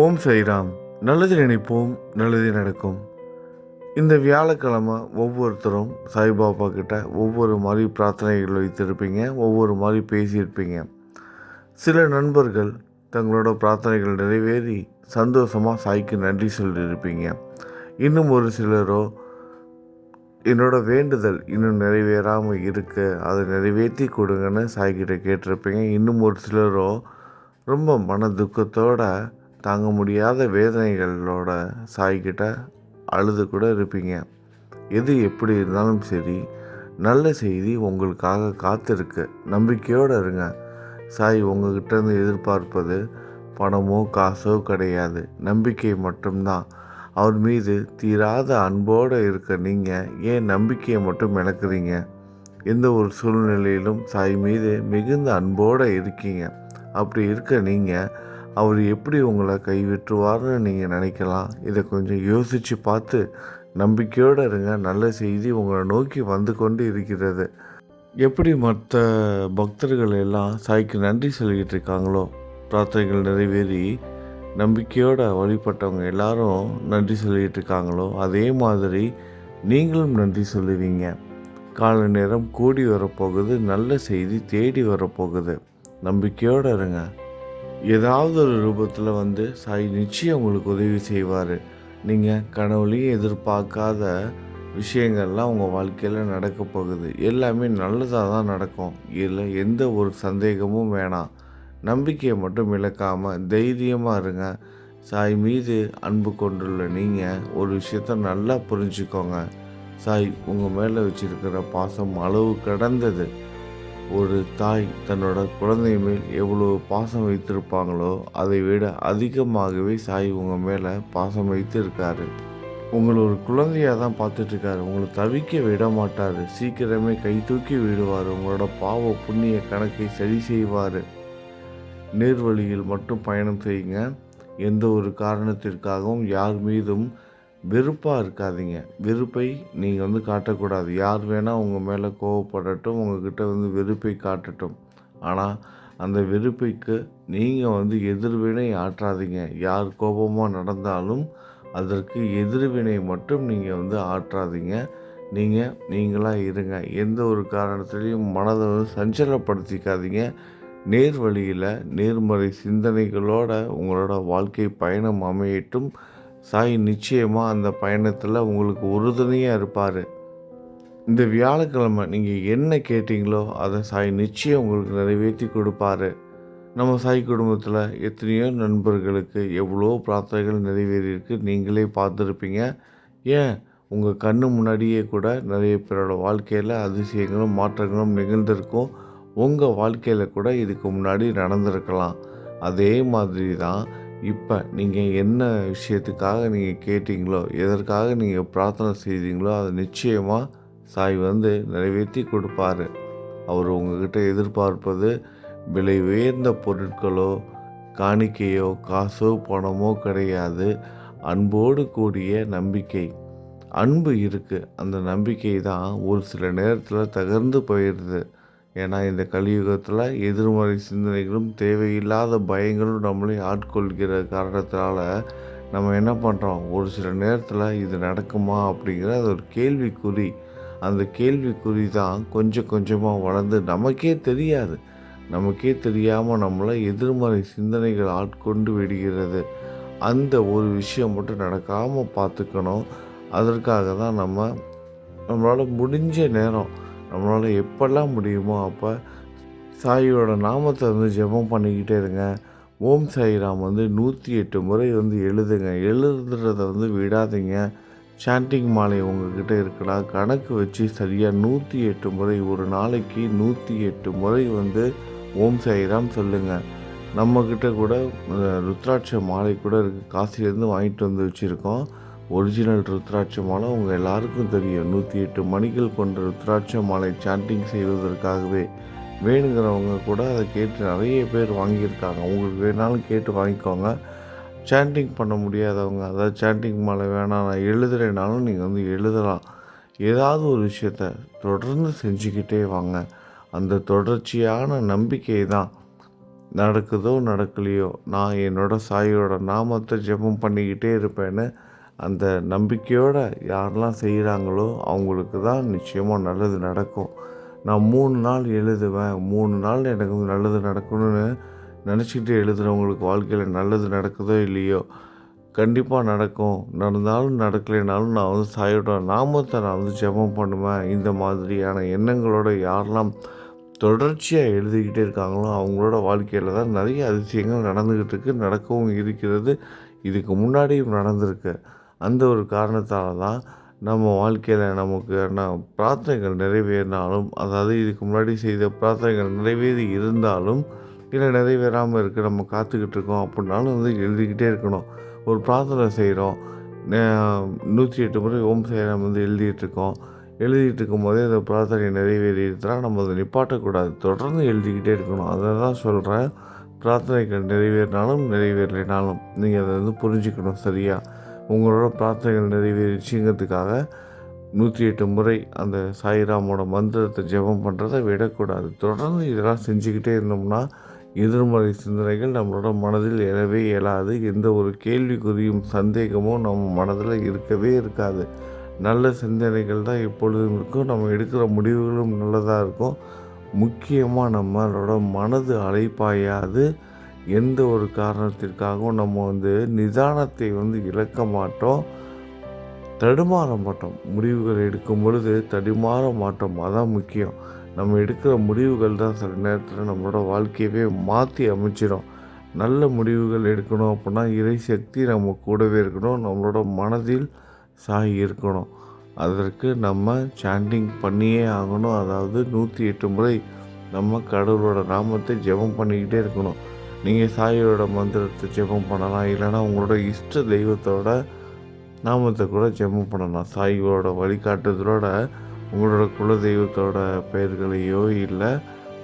ஓம் சைராம். நல்லது நினைப்போம் நல்லது நடக்கும். இந்த வியாழக்கிழமை ஒவ்வொருத்தரும் சாய்பாபா கிட்ட ஒவ்வொரு மாதிரி பிரார்த்தனைகள் வைத்திருப்பீங்க ஒவ்வொரு மாதிரி பேசியிருப்பீங்க. சில நண்பர்கள் தங்களோட பிரார்த்தனைகள் நிறைவேறி சந்தோஷமாக சாய்க்கு நன்றி சொல்லியிருப்பீங்க. இன்னும் ஒரு சிலரோ என்னோட வேண்டுதல் இன்னும் நிறைவேறாமல் இருக்குது அதை நிறைவேற்றி கொடுங்கன்னு சாய்கிட்ட கேட்டிருப்பீங்க. இன்னும் ஒரு சிலரோ ரொம்ப மன துக்கத்தோடு தாங்க முடியாத வேதனைகளோட சாய்கிட்ட அழுது கூட இருப்பீங்க. எது எப்படி இருந்தாலும் சரி நல்ல செய்தி உங்களுக்காக காத்திருக்கு. நம்பிக்கையோடு இருங்க. சாய் உங்ககிட்ட இருந்து எதிர்பார்ப்பது பணமோ காசோ கிடையாது. நம்பிக்கை மட்டும்தான். அவர் மீது தீராத அன்போடு இருக்க நீங்கள் ஏன் நம்பிக்கையை மட்டும் இழக்கிறீங்க? எந்த ஒரு சூழ்நிலையிலும் சாய் மீது மிகுந்த அன்போடு இருக்கீங்க. அப்படி இருக்க நீங்கள் அவர் எப்படி உங்களை கைவிட்டுருவார்னு நீங்கள் நினைக்கலாம். இதை கொஞ்சம் யோசித்து பார்த்து நம்பிக்கையோடு இருங்க. நல்ல செய்தி உங்களை நோக்கி வந்து கொண்டு இருக்கிறது. எப்படி மற்ற பக்தர்கள் எல்லாம் சாய்க்கு நன்றி சொல்லிக்கிட்டு இருக்காங்களோ? பிரார்த்தனைகள் நிறைவேறி நம்பிக்கையோட வழிபட்டவங்க எல்லாரும் நன்றி சொல்லிக்கிட்டு இருக்காங்களோ? அதே மாதிரி நீங்களும் நன்றி சொல்லுவீங்க. கால நேரம் கூடி வரப்போகுது. நல்ல செய்தி தேடி வரப்போகுது. நம்பிக்கையோடு இருங்க. ஏதாவது ஒரு ரூபத்தில் வந்து சாய் நிச்சயம் உங்களுக்கு உதவி செய்வார். நீங்கள் கனவுலையும் எதிர்பார்க்காத விஷயங்கள்லாம் உங்கள் வாழ்க்கையில் நடக்க போகுது. எல்லாமே நல்லதாக தான் நடக்கும். இதில் எந்த ஒரு சந்தேகமும் வேணாம். நம்பிக்கையை மட்டும் இழக்காமல் தைரியமாக இருங்க. சாய் மீது அன்பு கொண்டுள்ள நீங்கள் ஒரு விஷயத்த நல்லா புரிஞ்சுக்கோங்க. சாய் உங்கள் மேலே வச்சுருக்கிற பாசம் அளவு கடந்தது. ஒரு தாய் தன்னோட குழந்தை மேல் எவ்வளோ பாசம் வைத்திருப்பாங்களோ அதை விட அதிகமாகவே சாய் உங்கள் மேலே பாசம் வைத்து இருக்காரு உங்களை ஒரு குழந்தையாக தான் பார்த்துட்ருக்காரு. உங்களை தவிக்க விட மாட்டார். சீக்கிரமே கை தூக்கி விடுவார். உங்களோட பாவ புண்ணிய கணக்கை சரி செய்வார். நேர்வழியில் மட்டும் பயணம் செய்யுங்க. எந்த ஒரு காரணத்திற்காகவும் யார் மீதும் வெறுப்பாக இருக்காதீங்க. வெறுப்பை நீங்கள் வந்து காட்டக்கூடாது. யார் வேணால் உங்கள் மேலே கோவப்படட்டும் உங்கள்கிட்ட வந்து வெறுப்பை காட்டட்டும். ஆனால் அந்த வெறுப்பைக்கு நீங்கள் வந்து எதிர்வினை ஆற்றாதீங்க. யார் கோபமாக நடந்தாலும் அதற்கு எதிர்வினை மட்டும் நீங்கள் வந்து ஆற்றாதீங்க. நீங்கள் நீங்களாக இருங்க. எந்த ஒரு காரணத்துலேயும் மனதை வந்து சஞ்சலப்படுத்திக்காதீங்க. நேர் வழியில் நேர்மறை சிந்தனைகளோட உங்களோட வாழ்க்கை பயணம் அமையட்டும். சாய் நிச்சயமாக அந்த பயணத்தில் உங்களுக்கு உறுதுணையாக இருப்பார். இந்த வியாழக்கிழமை நீங்கள் என்ன கேட்டிங்களோ அதை சாய் நிச்சயம் உங்களுக்கு நிறைவேற்றி கொடுப்பாரு. நம்ம சாய் குடும்பத்தில் எத்தனையோ நண்பர்களுக்கு எவ்வளோ பிரார்த்தனைகள் நிறைவேறியிருக்கு நீங்களே பார்த்துருப்பீங்க. ஏன்? உங்கள் கண்ணு முன்னாடியே கூட நிறைய பேரோட வாழ்க்கையில் அதிசயங்களும் மாற்றங்களும் நிகழ்ந்திருக்கும். உங்கள் வாழ்க்கையில் கூட இதுக்கு முன்னாடி நடந்திருக்கலாம். அதே மாதிரி தான் இப்போ நீங்கள் என்ன விஷயத்துக்காக நீங்கள் கேட்டிங்களோ எதற்காக நீங்கள் பிரார்த்தனை செய்தீங்களோ அதை நிச்சயமாக சாய் வந்து நிறைவேற்றி கொடுப்பாரு. அவர் உங்ககிட்ட எதிர்பார்ப்பது விலை உயர்ந்த பொருட்களோ காணிக்கையோ காசோ பணமோ கிடையாது. அன்போடு கூடிய நம்பிக்கை. அன்பு இருக்குது அந்த நம்பிக்கை தான் ஒரு சில நேரத்தில் தகர்ந்து போயிடுது. ஏன்னா இந்த கலியுகத்தில் எதிர்மறை சிந்தனைகளும் தேவையில்லாத பயங்களும் நம்மளை ஆட்கொள்கிற காரணத்தினால நம்ம என்ன பண்ணுறோம் ஒரு சில நேரத்தில் இது நடக்குமா அப்படிங்கிற அது ஒரு கேள்விக்குறி. அந்த கேள்விக்குறி தான் கொஞ்சம் கொஞ்சமாக வளர்ந்து நமக்கே தெரியாது. நமக்கே தெரியாமல் நம்மளை எதிர்மறை சிந்தனைகள் ஆட்கொண்டு விடுகிறது. அந்த ஒரு விஷயம் மட்டும் நடக்காமல் பார்த்துக்கணும். அதற்காக தான் நம்ம நம்மளால் முடிஞ்ச நேரம் நம்மளால் எப்பெல்லாம் முடியுமோ அப்போ சாயியோட நாமத்தை வந்து ஜெபம் பண்ணிக்கிட்டே இருங்க. ஓம் சாயிராம் வந்து நூற்றி எட்டு முறை வந்து எழுதுங்க. எழுதுறத வந்து விடாதீங்க. சாண்டிங் மாலை உங்ககிட்ட இருக்குன்னா கணக்கு வச்சு சரியாக நூற்றி எட்டு முறை ஒரு நாளைக்கு நூற்றி எட்டு முறை வந்து ஓம் சாயிராம் சொல்லுங்கள் நம்மக்கிட்ட கூட ருத்ராட்ச மாலை கூட இருக்குது காசிலேருந்து வாங்கிட்டு வந்து வச்சுருக்கோம். ஒரிஜினல் ருத்ராட்ச மாலை உங்கள் எல்லாருக்கும் தெரியும். நூற்றி எட்டு மணிகள் கொண்ட ருத்ராட்ச மாலை சாண்டிங் செய்வதற்காகவே வேணுங்கிறவங்க கூட அதை கேட்டு நிறைய பேர் வாங்கியிருக்காங்க. உங்களுக்கு வேணாலும் கேட்டு வாங்கிக்கோங்க. சாண்டிங் பண்ண முடியாதவங்க அதாவது சாண்டிங் மாலை வேணாம் நான் எழுதுறேனாலும் நீங்கள் வந்து எழுதலாம். ஏதாவது ஒரு விஷயத்த தொடர்ந்து செஞ்சுக்கிட்டே வாங்க. அந்த தொடர்ச்சியான நம்பிக்கை தான் நடக்குதோ நடக்கலையோ நான் என்னோட சாயோட நாமத்தை ஜெபம் பண்ணிக்கிட்டே இருப்பேன்னு அந்த நம்பிக்கையோடு யாரெல்லாம் செய்கிறாங்களோ அவங்களுக்கு தான் நிச்சயமாக நல்லது நடக்கும். நான் மூணு நாள் எழுதுவேன். மூணு நாள் எனக்கு நல்லது நடக்கணும்னு நினச்சிக்கிட்டு எழுதுகிறவங்களுக்கு வாழ்க்கையில் நல்லது நடக்குதோ இல்லையோ? கண்டிப்பாக நடக்கும். நடந்தாலும் நடக்கலைனாலும் நான் வந்து சாயோட நாமத்தை நான் வந்து ஜெபம் பண்ணுவேன். இந்த மாதிரியான எண்ணங்களோட யாரெல்லாம் தொடர்ச்சியாக எழுதிக்கிட்டே இருக்காங்களோ அவங்களோட வாழ்க்கையில் தான் நிறைய அதிசயங்கள் நடந்துக்கிட்டு இருக்குது நடக்கவும் இருக்கிறது. இதுக்கு முன்னாடியும் நடந்திருக்கு. அந்த ஒரு காரணத்தால் தான் நம்ம வாழ்க்கையில் நமக்கு நான் பிரார்த்தனைகள் நிறைவேறினாலும் அதாவது இதுக்கு முன்னாடி செய்த பிரார்த்தனைகள் நிறைவேறி இருந்தாலும் இல்லை நிறைவேறாமல் இருக்குது நம்ம காத்துக்கிட்டு இருக்கோம் அப்படின்னாலும் வந்து எழுதிக்கிட்டே இருக்கணும். ஒரு பிரார்த்தனை செய்கிறோம் நூற்றி எட்டு முறை ஓம் செய்கிறோம் வந்து எழுதிட்டு இருக்கோம். எழுதிட்டு இருக்கும்போதே அந்த பிரார்த்தனை நிறைவேறிடுச்சுன்னா நம்ம அதை நிப்பாட்டக்கூடாது. தொடர்ந்து எழுதிக்கிட்டே இருக்கணும். அதை தான் சொல்கிறேன் பிரார்த்தனைகள் நிறைவேறினாலும் நிறைவேறலைனாலும் நீங்கள் அதை வந்து புரிஞ்சுக்கணும் சரியாக உங்களோட பிரார்த்தனைகள் நிறைவேறிச்சுங்கிறதுக்காக நூற்றி எட்டு முறை அந்த சாய்ராமோட மந்திரத்தை ஜெபம் பண்ணுறதை விடக்கூடாது. தொடர்ந்து இதெல்லாம் செஞ்சுக்கிட்டே இருந்தோம்னா எதிர்மறை சிந்தனைகள் நம்மளோட மனதில் எழவே இயலாது. எந்த ஒரு கேள்விக்குறியும் சந்தேகமும் நம்ம மனதில் இருக்கவே இருக்காது. நல்ல சிந்தனைகள் தான் எப்பொழுதும் இருக்கும். நம்ம எடுக்கிற முடிவுகளும் நல்லதாக இருக்கும். முக்கியமாக நம்மளோட மனது அலைப்பாயாது. எந்த ஒரு காரணத்திற்காகவும் நம்ம வந்து நிதானத்தை வந்து இழக்க மாட்டோம். தடுமாற மாட்டோம். முடிவுகள் எடுக்கும் பொழுது தடுமாற மாட்டோம். அதான் முக்கியம். நம்ம எடுக்கிற முடிவுகள் தான் சில நேரத்தில் நம்மளோட வாழ்க்கையவே மாற்றி அமைச்சிடும் நல்ல முடிவுகள் எடுக்கணும் அப்படின்னா இறை சக்தி நம்ம கூடவே இருக்கணும். நம்மளோட மனதில் சாகி இருக்கணும். அதற்கு நம்ம சாண்டிங் பண்ணியே ஆகணும். அதாவது நூற்றி எட்டு முறை நம்ம கடவுளோட நாமத்தை ஜெபம் பண்ணிக்கிட்டே இருக்கணும். நீங்கள் சாயோட மந்திரத்தை ஜெபம் பண்ணலாம். இல்லைனா உங்களோட இஷ்ட தெய்வத்தோட நாமத்தை கூட ஜெபம் பண்ணலாம். சாயோட வழிகாட்டுதலோட உங்களோட குல தெய்வத்தோட பெயர்களையோ இல்லை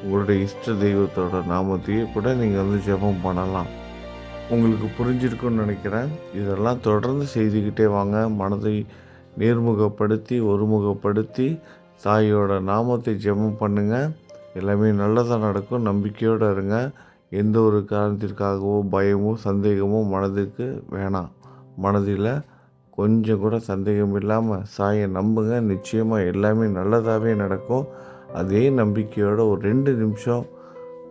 உங்களோட இஷ்ட தெய்வத்தோட நாமத்தையோ கூட நீங்கள் வந்து ஜெபம் பண்ணலாம். உங்களுக்கு புரிஞ்சிருக்குன்னு நினைக்கிறேன். இதெல்லாம் தொடர்ந்து செய்துக்கிட்டே வாங்க. மனதை நேர்முகப்படுத்தி ஒருமுகப்படுத்தி தாயோட நாமத்தை ஜெபம் பண்ணுங்கள் எல்லாமே நல்லதாக நடக்கும். நம்பிக்கையோடு இருங்க. எந்த ஒரு காரணத்திற்காகவோ பயமோ சந்தேகமோ மனதுக்கு வேணாம். மனதில் கொஞ்சம் கூட சந்தேகம் இல்லாமல் சாயை நம்புங்க. நிச்சயமாக எல்லாமே நல்லதாகவே நடக்கும். அதே நம்பிக்கையோட ஒரு ரெண்டு நிமிஷம்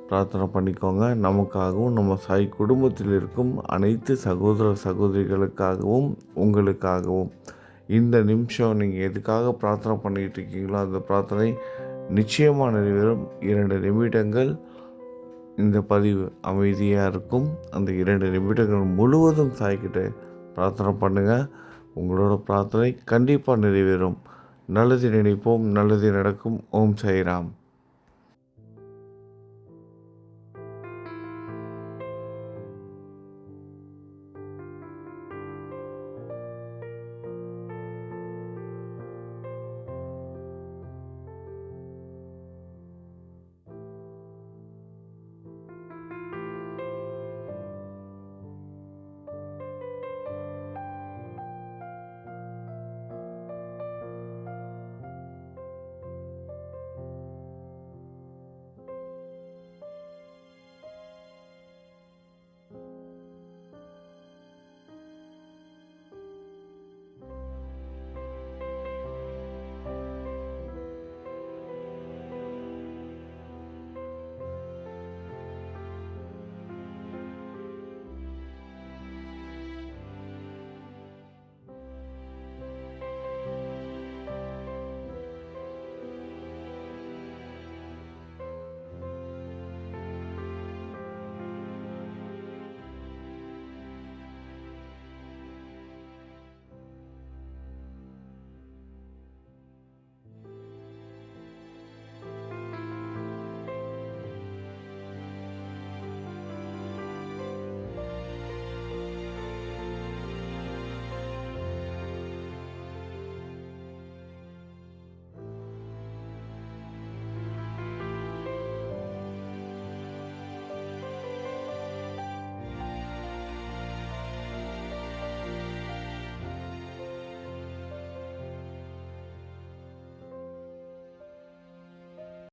பிரார்த்தனை பண்ணிக்கோங்க. நமக்காகவும் நம்ம சாய் குடும்பத்தில் இருக்கும் அனைத்து சகோதர சகோதரிகளுக்காகவும் உங்களுக்காகவும். இந்த நிமிஷம் நீங்கள் எதுக்காக பிரார்த்தனை பண்ணிக்கிட்டு இருக்கீங்களோ அந்த பிரார்த்தனை நிச்சயமாக நிறைவேறும். இரண்டு நிமிடங்கள் இந்த பதிவு அமைதியாக இருக்கும். அந்த இரண்டு நிமிடங்கள் முழுவதும் தாய்கிட்ட பிரார்த்தனை பண்ணுங்கள் உங்களோட பிரார்த்தனை கண்டிப்பாக நிறைவேறும். நல்லது நினைப்போம் நல்லது நடக்கும். ஓம் சாய்ராம்.